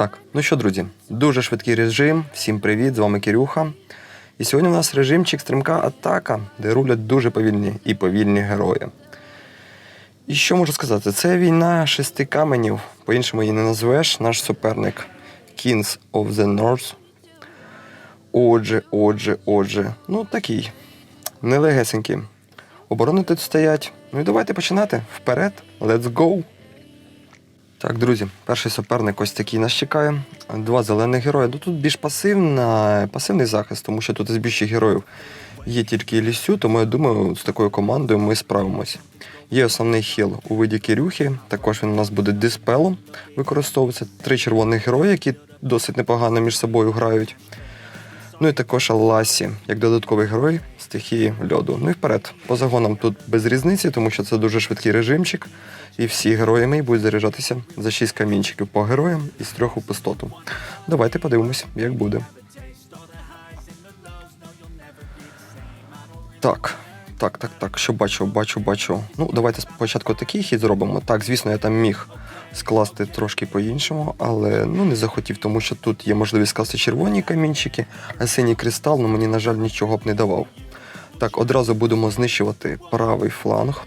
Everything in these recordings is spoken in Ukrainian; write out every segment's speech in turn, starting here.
Так, ну що, друзі, дуже швидкий режим. Всім привіт, з вами Кирюха. І сьогодні у нас режимчик стрімка атака, де рулять дуже повільні і повільні герої. І що можу сказати? Це війна шести каменів, по-іншому її не назвеш, наш суперник Kings of the North. Отже, отже, отже, ну такий, нелегесенький. Оборони тут стоять. Ну і давайте починати. Вперед, let's go! Так, друзі, перший суперник ось такий нас чекає. Два зелених герої. Ну тут більш пасивна, пасивний захист, тому що тут із більших героїв є тільки лісю, тому я думаю, з такою командою ми справимось. Є основний хіл у виді Кирюхи, також він у нас буде диспелом використовуватися. Три червоних герої, які досить непогано між собою грають. Ну і також Ласі, як додатковий герой стихії льоду. Ну і вперед. По загонам тут без різниці, тому що це дуже швидкий режимчик. І всі герої мої будуть заряджатися за 6 камінчиків по героям і з трьох у пустоту. Давайте подивимось, як буде. Так, так, так, так. Що бачу, бачу, бачу. Ну, давайте спочатку такий хід зробимо. Так, звісно, я там міг скласти трошки по-іншому, але ну не захотів, тому що тут є можливість скласти червоні камінчики, а синій кристал, ну мені, на жаль, нічого б не давав. Так, одразу будемо знищувати правий фланг.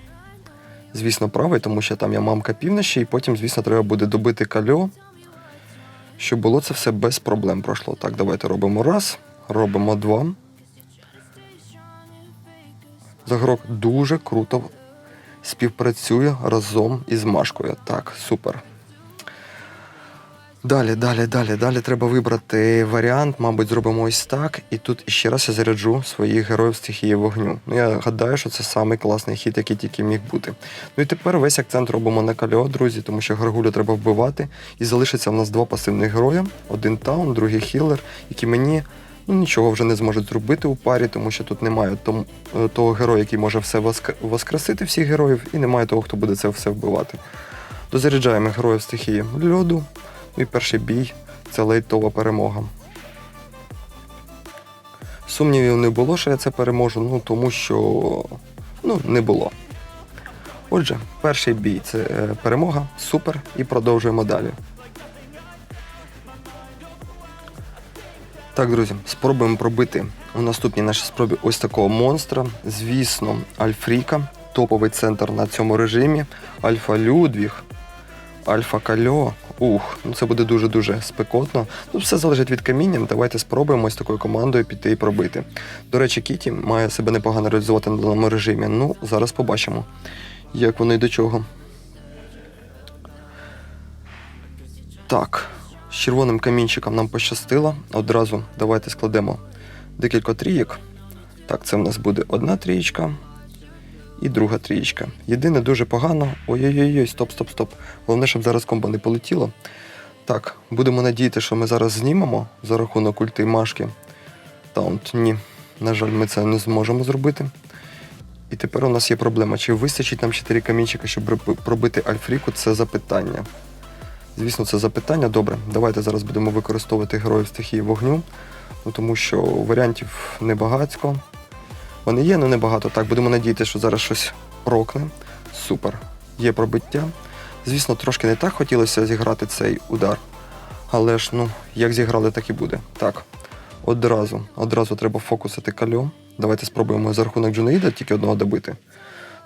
Звісно, правий, тому що там я мамка півночі, і потім, звісно, треба буде добити кальо, щоб було це все без проблем пройшло. Так, давайте робимо раз, робимо два. Загрок дуже круто співпрацює разом із Машкою. Так, супер. Далі, далі, далі, далі треба вибрати варіант, мабуть, зробимо ось так. І тут ще раз я заряджу своїх героїв стихії вогню. Ну, я гадаю, що це самий класний хід, який тільки міг бути. Ну і тепер весь акцент робимо на кальо, друзі, тому що Гаргулю треба вбивати. І залишиться в нас два пасивних герої: один таун, другий хілер, які мені ну, нічого вже не зможуть зробити у парі, тому що тут немає е, того героя, який може все воскресити всіх героїв, і немає того, хто буде це все вбивати. Дозаряджаємо героїв стихії льоду. Ну і перший бій це лейтова перемога. Сумнівів не було, що я це переможу, ну тому що ну, не було. Отже, перший бій це е, перемога, супер, і продовжуємо далі. Так, друзі, спробуємо пробити у наступній нашій спробі ось такого монстра. Звісно, Альфріка, топовий центр на цьому режимі, Альфа Людвіг, Альфа Кальо. Ух, ну це буде дуже-дуже спекотно. Ну, все залежить від каміння. Давайте спробуємо з такою командою піти і пробити. До речі, Кіті має себе непогано реалізувати на даному режимі. Ну, зараз побачимо, як воно і до чого. Так, з червоним камінчиком нам пощастило. Одразу давайте складемо декілька трійок. Так, це в нас буде одна трієчка і друга трієчка. Єдине дуже погано. Ой-ой-ой, стоп, стоп, стоп. Головне, щоб зараз комбо не полетіло. Так, будемо надіяти, що ми зараз знімемо за рахунок ульти Машки. Таунт, ні. На жаль, ми це не зможемо зробити. І тепер у нас є проблема. Чи вистачить нам 4 камінчика, щоб пробити Альфріку? Це запитання. Звісно, це запитання. Добре, давайте зараз будемо використовувати героїв стихії вогню, ну, тому що варіантів небагацько. Вони є, але небагато. Так, будемо надіятися, що зараз щось прокне. Супер. Є пробиття. Звісно, трошки не так хотілося зіграти цей удар. Але ж, ну, як зіграли, так і буде. Так, одразу, одразу треба фокусити кальо. Давайте спробуємо за рахунок Джунаїда тільки одного добити.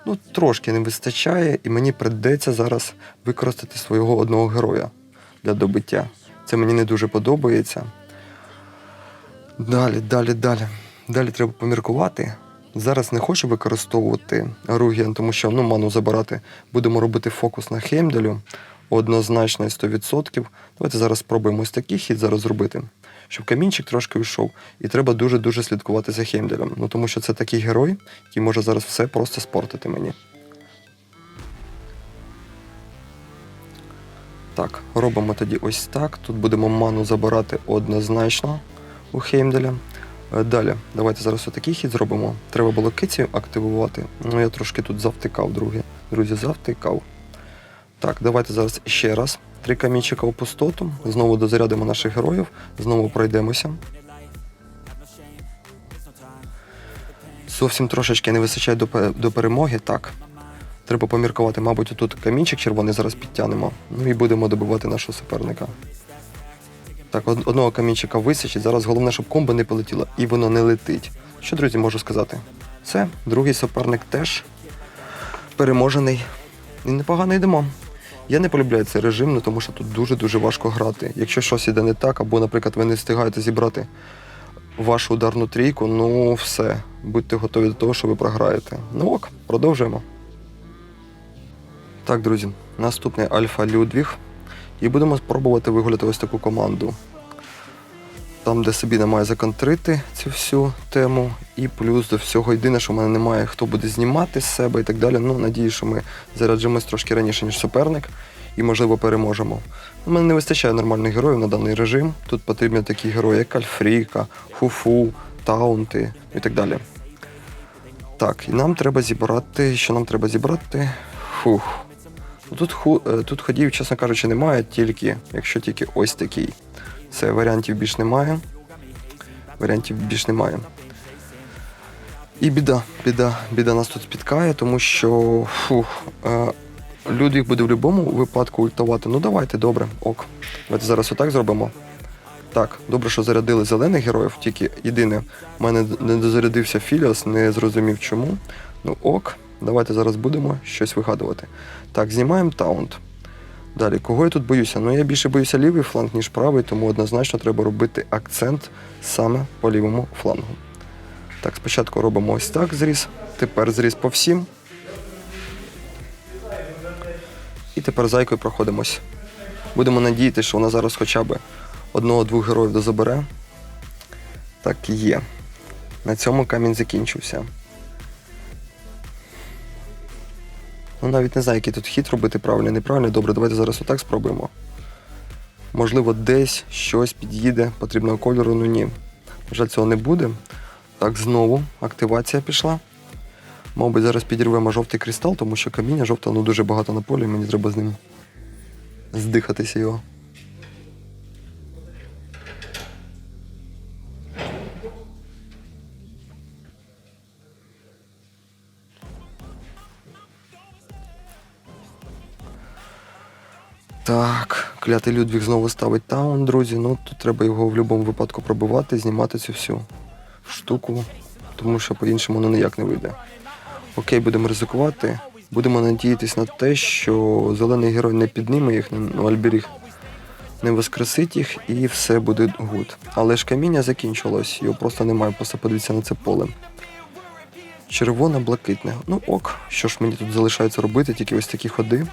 Ну, трошки не вистачає, і мені придеться зараз використати свого одного героя для добиття. Це мені не дуже подобається. Далі, далі, далі. Далі треба поміркувати. Зараз не хочу використовувати Ругіан, тому що ну, ману забирати. Будемо робити фокус на Хеймдалю. Однозначно 100%. Давайте зараз спробуємо ось такий хід зараз зробити, щоб камінчик трошки йшов. І треба дуже-дуже слідкувати за Хеймдалем. Ну тому що це такий герой, який може зараз все просто спортити мені. Так, робимо тоді ось так. Тут будемо ману забирати однозначно у Хеймделя. Е, Далі, давайте зараз отакий хід зробимо. Треба було киці активувати. Ну я трошки тут завтикав, друзі. Друзі, завтикав. Так, давайте зараз ще раз. Три камінчика у пустоту. Знову дозарядимо наших героїв, знову пройдемося. Зовсім трошечки не вистачає до, до перемоги. Так. Треба поміркувати, мабуть, тут камінчик червоний зараз підтягнемо. Ну і будемо добивати нашого суперника. Так, од- одного камінчика висячить. Зараз головне, щоб комбо не полетіло, і воно не летить. Що, друзі, можу сказати? Це другий суперник теж переможений. І непогано йдемо. Я не полюбляю цей режим, ну, тому що тут дуже-дуже важко грати. Якщо щось іде не так, або, наприклад, ви не встигаєте зібрати вашу ударну трійку, ну все, будьте готові до того, що ви програєте. Ну ок, продовжуємо. Так, друзі, наступний Альфа Людвіг. І будемо спробувати вигуляти ось таку команду. Там, де собі немає законтрити цю всю тему. І плюс до всього єдине, що в мене немає, хто буде знімати з себе і так далі. Ну, надію, що ми заряджимось трошки раніше, ніж суперник, і, можливо, переможемо. У мене не вистачає нормальних героїв на даний режим. Тут потрібні такі герої, як Альфріка, Хуфу, Таунти і так далі. Так, і нам треба зібрати. Що нам треба зібрати? Фух. Тут, е, тут ходів, чесно кажучи, немає, тільки, якщо тільки ось такий. Це варіантів більш немає. Варіантів більш немає. І біда, біда, біда нас тут спіткає, тому що фух, е, Людвіг буде в будь-якому випадку ультувати. Ну давайте, добре, ок. Давайте зараз отак зробимо. Так, добре, що зарядили зелених героїв, тільки єдине, в мене не дозарядився Філіос, не зрозумів чому. Ну ок, давайте зараз будемо щось вигадувати. Так, знімаємо таунт. Далі, кого я тут боюся? Ну я більше боюся лівий фланг, ніж правий, тому однозначно треба робити акцент саме по лівому флангу. Так, спочатку робимо ось так зріз, тепер зріз по всім. І тепер зайкою проходимось. Будемо надіятися, що вона зараз хоча б одного-двох героїв дозабере. Так і є. На цьому камінь закінчився. Ну, навіть не знаю, який тут хід робити правильно, неправильно. Добре, давайте зараз отак спробуємо. Можливо, десь щось під'їде потрібного кольору, ну ні. На жаль, цього не буде. Так, знову активація пішла. Мабуть, зараз підірвемо жовтий кристал, тому що каміння жовтого ну, дуже багато на полі, мені треба з ним здихатися його. Так, клятий Людвіг знову ставить таун, друзі. Ну тут треба його в будь-якому випадку пробивати, знімати цю всю штуку, тому що по-іншому ну ніяк не вийде. Окей, будемо ризикувати. Будемо надіятись на те, що зелений герой не підніме їх, ну, Альберіг не воскресить їх і все буде гуд. Але ж каміння закінчилось, його просто немає, просто подивіться на це поле. Червоно-блакитне. Ну ок, що ж мені тут залишається робити, тільки ось такі ходи.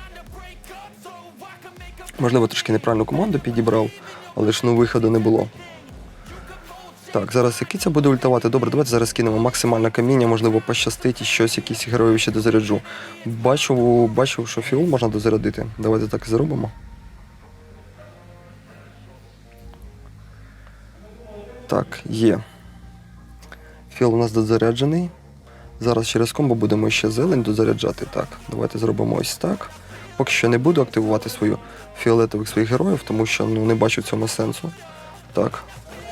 Можливо, трошки неправильну команду підібрав, але ж ну виходу не було. Так, зараз який це буде ультавати? Добре, давайте зараз кинемо максимальне каміння, можливо, пощастить і щось, якісь героїв ще дозаряджу. Бачу, бачу, що фіол можна дозарядити. Давайте так і зробимо. Так, є. Фіол у нас дозаряджений. Зараз через комбо будемо ще зелень дозаряджати. Так, давайте зробимо ось так. Поки що не буду активувати свою фіолетових своїх героїв, тому що ну, не бачу в цьому сенсу. Так.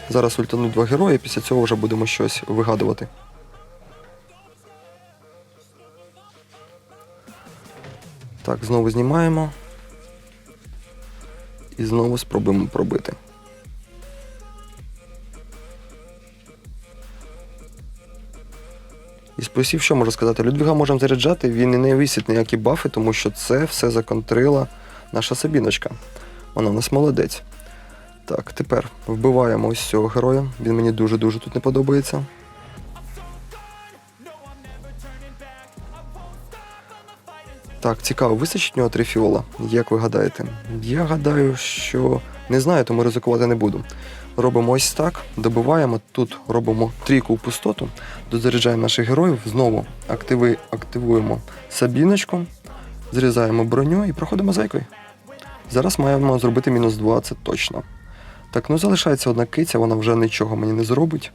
Зараз ультануть два герої, після цього вже будемо щось вигадувати. Так, знову знімаємо. І знову спробуємо пробити. Із плюсів, що можу сказати, Людвіга можемо заряджати, він і не висить ніякі бафи, тому що це все законтрила наша Сабіночка. Вона у нас молодець. Так, тепер вбиваємо ось цього героя. Він мені дуже-дуже тут не подобається. Так, цікаво, вистачить нього три фіола? Як ви гадаєте? Я гадаю, що не знаю, тому ризикувати не буду. Робимо ось так, добиваємо, тут робимо трійку в пустоту, дозаряджаємо наших героїв, знову активи, активуємо сабіночку, зрізаємо броню і проходимо зайкою. Зараз маємо зробити мінус 2, це точно. Так, ну залишається одна киця, вона вже нічого мені не зробить.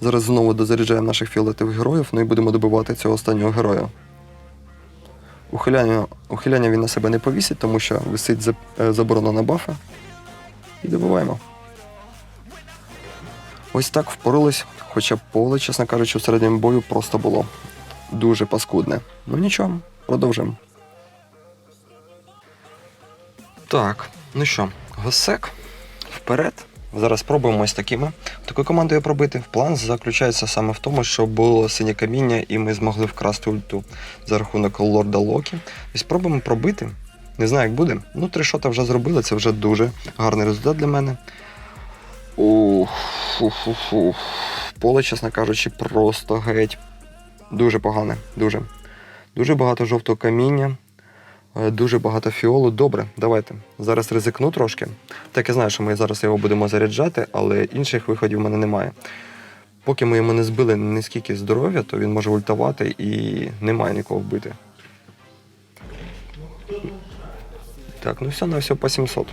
Зараз знову дозаряджаємо наших фіолетових героїв, ну і будемо добивати цього останнього героя. Ухиляння, ухиляння він на себе не повісить, тому що висить е, заборона на бафи. І добиваємо. Ось так впорались, хоча поле, чесно кажучи, в середньому бою просто було дуже паскудне. Ну нічого, продовжимо. Так, ну що, госек, вперед. Зараз спробуємо ось такими. Такою командою пробити. План заключається саме в тому, щоб було синє каміння, і ми змогли вкрасти ульту за рахунок лорда Локі. І спробуємо пробити. Не знаю, як буде. Ну, три шота вже зробили, це вже дуже гарний результат для мене. Ух, фу-фу-фу. Поле, чесно кажучи, просто геть. Дуже погане, дуже. Дуже багато жовтого каміння, е, дуже багато фіолу. Добре, давайте. Зараз ризикну трошки. Так я знаю, що ми зараз його будемо заряджати, але інших виходів в мене немає. Поки ми йому не збили низькіки здоров'я, то він може ультавати і немає нікого вбити. Так, ну все на все по 700.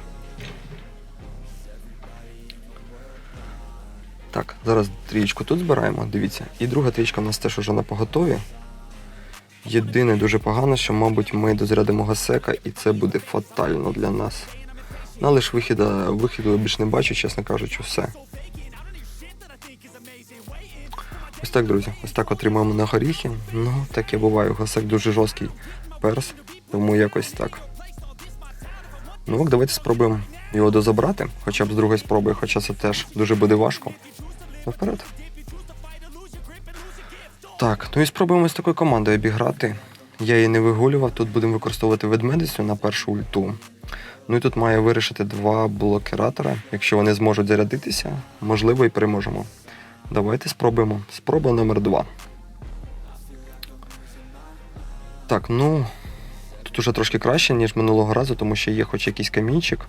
Так, зараз трієчку тут збираємо, дивіться. І друга трієчка в нас теж уже на поготові. Єдине дуже погано, що, мабуть, ми дозарядимо гасека, і це буде фатально для нас. Ну, але ж вихіда, вихіду я більш не бачу, чесно кажучи, все. Ось так, друзі, ось так отримуємо на горіхи. Ну, таке буває. Гасек дуже жорсткий перс, тому якось так. Ну давайте спробуємо його дозабрати, хоча б з другої спроби, хоча це теж дуже буде важко. Ну, вперед. Так, ну і спробуємо з такою командою обіграти. Я її не вигулював, тут будемо використовувати ведмедицю на першу ульту. Ну і тут має вирішити два блокератора. Якщо вони зможуть зарядитися, можливо і переможемо. Давайте спробуємо. Спроба номер два. Так, ну. Тут уже трошки краще, ніж минулого разу, тому що є хоч якийсь камінчик,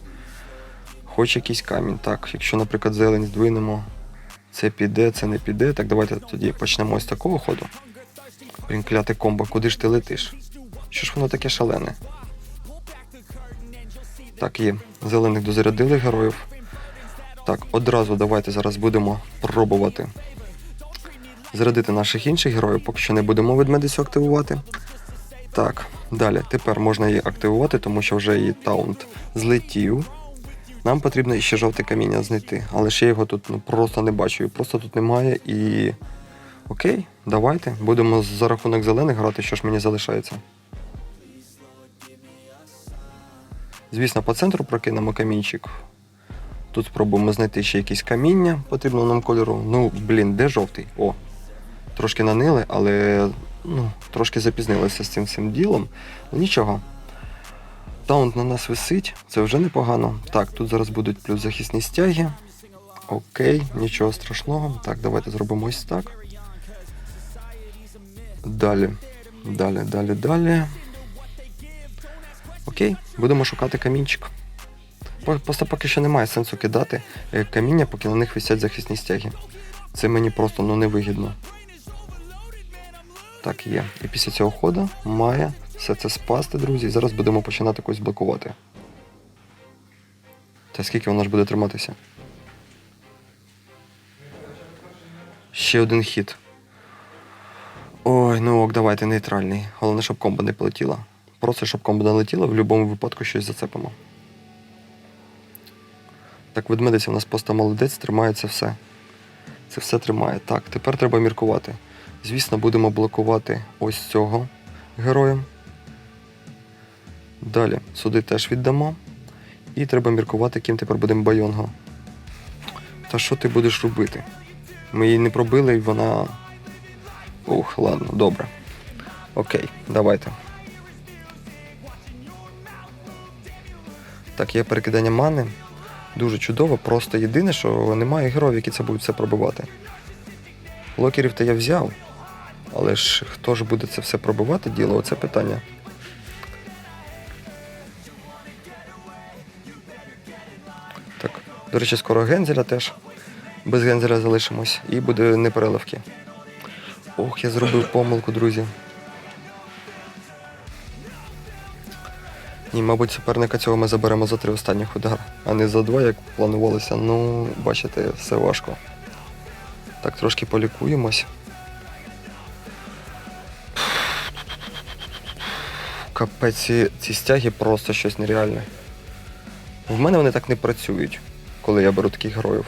хоч якийсь камінь. Так, якщо, наприклад, зелень здвинемо, це піде, це не піде. Так, давайте тоді почнемо з такого ходу. Блін, кляте комбо, куди ж ти летиш? Що ж воно таке шалене? Так, є. Зелених дозарядили героїв. Так, одразу давайте зараз будемо пробувати зарядити наших інших героїв, поки що не будемо ведмедицю активувати. Так, далі. Тепер можна її активувати, тому що вже її таунт злетів. Нам потрібно ще жовте каміння знайти, але ще його тут ну, просто не бачу. Просто тут немає і. Окей, давайте. Будемо за рахунок зелених грати, що ж мені залишається. Звісно, по центру прокинемо камінчик. Тут спробуємо знайти ще якісь каміння потрібного нам кольору. Ну, блін, де жовтий? О, трошки нанили, але ну, трошки запізнилися з цим всім ділом. Ну нічого. Таунт на нас висить, це вже непогано. Так, тут зараз будуть плюс захисні стяги. Окей, нічого страшного. Так, давайте зробимо ось так. Далі. Далі, далі, далі. Окей, будемо шукати камінчик. Просто поки що немає сенсу кидати е, каміння, поки на них висять захисні стяги. Це мені просто ну, невигідно. Так, є. І після цього ходу має все це спасти, друзі. І зараз будемо починати когось блокувати. Та скільки воно ж буде триматися? Ще один хід. Ой, ну ок, давайте нейтральний. Головне, щоб комбо не полетіло. Просто щоб комбо не летіло, в будь-якому випадку щось зацепимо. Так, ведмедиця у нас просто молодець, тримається все. Це все тримає. Так, тепер треба міркувати. Звісно, будемо блокувати ось цього героя. Далі сюди теж віддамо. І треба міркувати, ким тепер будемо байонго. Та що ти будеш робити? Ми її не пробили і вона. Ух, ладно, добре. Окей, давайте. Так, є перекидання мани. Дуже чудово, просто єдине, що немає героїв, які це будуть все пробивати. Локерів то я взяв, але ж хто ж буде це все пробивати діло, оце питання. До речі, скоро гензеля теж. Без гензеля залишимось і буде непереливки. Ох, я зробив помилку, друзі. Ні, мабуть, суперника цього ми заберемо за три останніх удар, а не за два, як планувалося. Ну, бачите, все важко. Так, трошки полікуємось. Капець, ці стяги просто щось нереальне. В мене вони так не працюють, коли я беру таких героїв.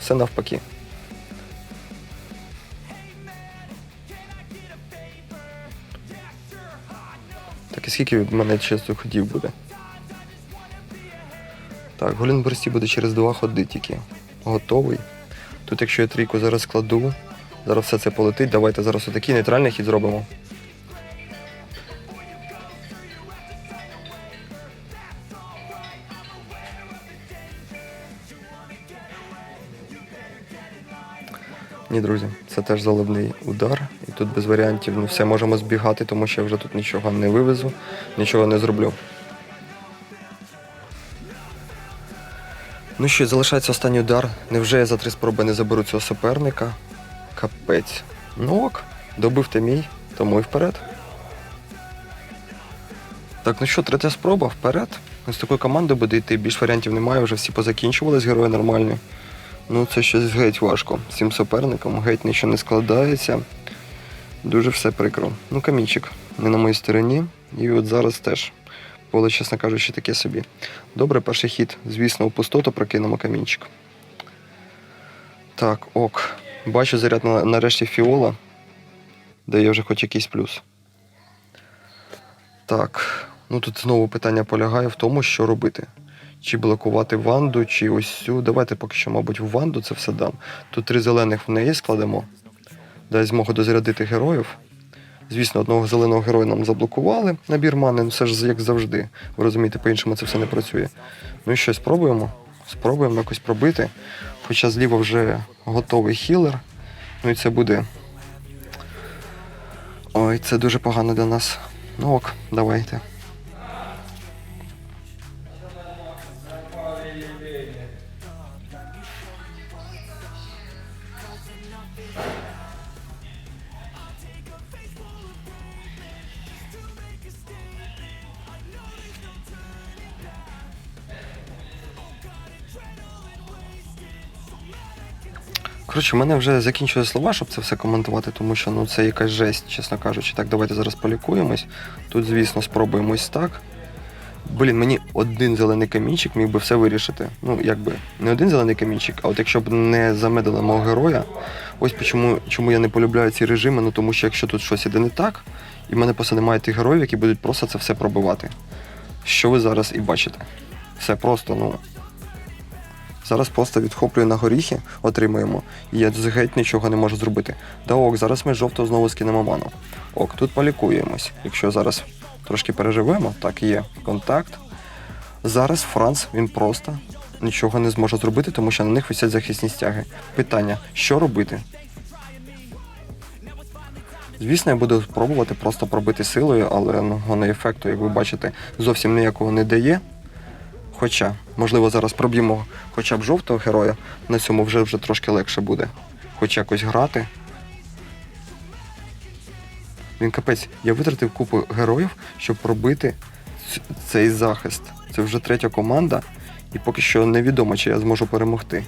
Все навпаки. Так і скільки від мене чисто ходів буде? Так, голін Берсті буде через два ходи тільки. Готовий. Тут, якщо я трійку зараз складу, зараз все це полетить. Давайте зараз отакий нейтральний хід зробимо. Ні, друзі, це теж заливний удар, і тут без варіантів ну, все можемо збігати, тому що я вже тут нічого не вивезу, нічого не зроблю. Ну що, залишається останній удар. Невже я за три спроби не заберу цього суперника? Капець. Ну ок, добив ти мій, тому і вперед. Так, ну що, третя спроба, вперед. З такою командою буде йти, більш варіантів немає, вже всі позакінчувались, герої нормальні. Ну, це щось геть важко. З цим суперником геть нічого не складається. Дуже все прикро. Ну, камінчик не на моїй стороні. І от зараз теж. Поле, чесно кажучи, таке собі. Добре, перший хід. Звісно, у пустоту прокинемо камінчик. Так, ок. Бачу заряд на, нарешті фіола. Дає вже хоч якийсь плюс. Так. Ну тут знову питання полягає в тому, що робити. Чи блокувати ванду, чи ось цю. Давайте поки що, мабуть, в ванду це все дам. Тут три зелених в неї складемо. Дай змогу дозарядити героїв. Звісно, одного зеленого героя нам заблокували набір мани, ну це ж як завжди. Ви розумієте, по-іншому це все не працює. Ну і що, спробуємо? Спробуємо якось пробити. Хоча зліва вже готовий хілер. Ну і це буде. Ой, це дуже погано для нас. Ну ок, давайте. Коротше, в мене вже закінчили слова, щоб це все коментувати, тому що ну це якась жесть, чесно кажучи. Так, давайте зараз полікуємось. Тут, звісно, спробуємо ось так. Блін, мені один зелений камінчик міг би все вирішити. Ну, якби не один зелений камінчик, а от якщо б не замедили мого героя, ось чому, чому я не полюбляю ці режими, ну тому що якщо тут щось іде не так, і в мене просто немає тих героїв, які будуть просто це все пробивати. Що ви зараз і бачите? Все просто, ну. Зараз просто відхоплюю на горіхи, отримуємо, і я геть нічого не можу зробити. Да ок, зараз ми жовто знову скинемо ману. Ок, тут полікуємось. Якщо зараз трошки переживемо, так є контакт. Зараз Франц він просто нічого не зможе зробити, тому що на них висять захисні стяги. Питання: що робити? Звісно, я буду пробувати просто пробити силою, але ну, ефекту, як ви бачите, зовсім ніякого не дає. Хоча, можливо, зараз проб'ємо хоча б жовтого героя, на цьому вже вже трошки легше буде. Хоч якось грати. Він капець, я витратив купу героїв, щоб пробити цей захист. Це вже третя команда, і поки що невідомо, чи я зможу перемогти.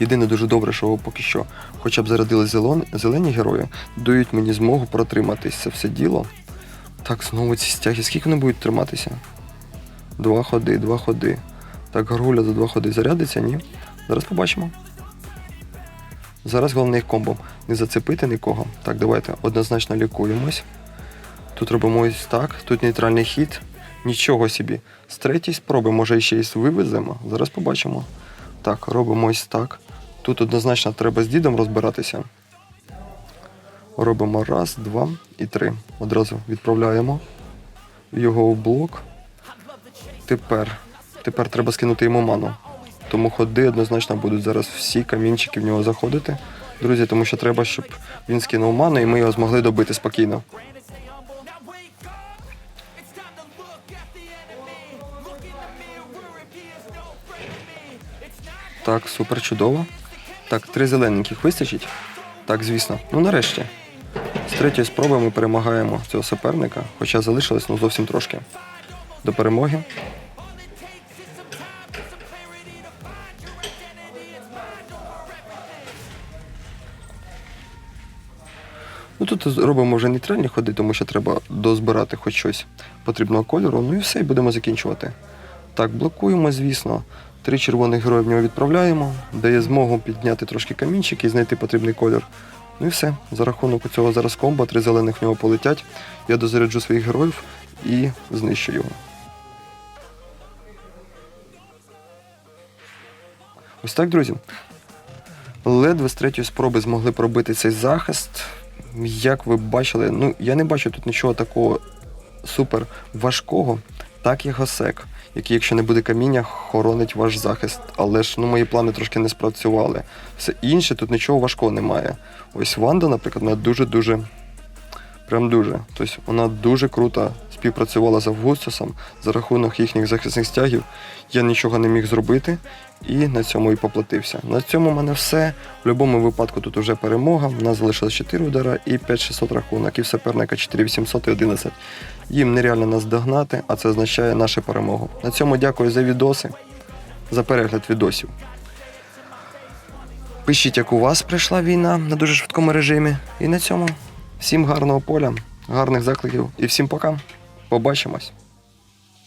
Єдине дуже добре, що поки що хоча б зарядили зелені герої, дають мені змогу протриматись це все діло. Так, знову ці стяги. Скільки вони будуть триматися? Два ходи, два ходи. Так, горгуля за два ходи зарядиться, ні. Зараз побачимо. Зараз головне їх комбо. Не зацепити нікого. Так, давайте однозначно лікуємось. Тут робимо ось так, тут нейтральний хід. Нічого собі. З третьої спроби, може, ще й вивеземо. Зараз побачимо. Так, робимо ось так. Тут однозначно треба з дідом розбиратися. Робимо раз, два і три. Одразу відправляємо його в блок. Тепер. Тепер треба скинути йому ману. Тому ходи однозначно будуть зараз всі камінчики в нього заходити. Друзі, тому що треба, щоб він скинув ману і ми його змогли добити спокійно. Так, супер чудово. Так, три зелененьких вистачить? Так, звісно. Ну нарешті. З третьої спроби ми перемагаємо цього суперника, хоча залишилось ну, зовсім трошки. До перемоги. Ну тут робимо вже нейтральні ходи, тому що треба дозбирати хоч щось потрібного кольору. Ну і все, і будемо закінчувати. Так, блокуємо, звісно. Три червоних герої в нього відправляємо, дає змогу підняти трошки камінчики і знайти потрібний колір. Ну і все. За рахунок цього зараз комбо, три зелених в нього полетять. Я дозаряджу своїх героїв і знищу його. Ось так, друзі. Ледве з третьої спроби змогли пробити цей захист. Як ви бачили, ну я не бачу тут нічого такого супер важкого, так і госек, який, якщо не буде каміння, хоронить ваш захист. Але ж ну, мої плани трошки не спрацювали. Все інше тут нічого важкого немає. Ось Ванда, наприклад, вона дуже-дуже. Прям дуже. Тобто вона дуже круто співпрацювала з Августусом за рахунок їхніх захисних стягів. Я нічого не міг зробити і на цьому і поплатився. На цьому в мене все. В будь-якому випадку тут вже перемога. У нас залишилось 4 удара і 5600 рахунок, і в суперника 4800 і 11. Їм нереально нас догнати, а це означає нашу перемогу. На цьому дякую за відоси, за перегляд відосів. Пишіть, як у вас прийшла війна на дуже швидкому режимі. І на цьому всім гарного поля, гарних закликів і всім пока. Побачимось.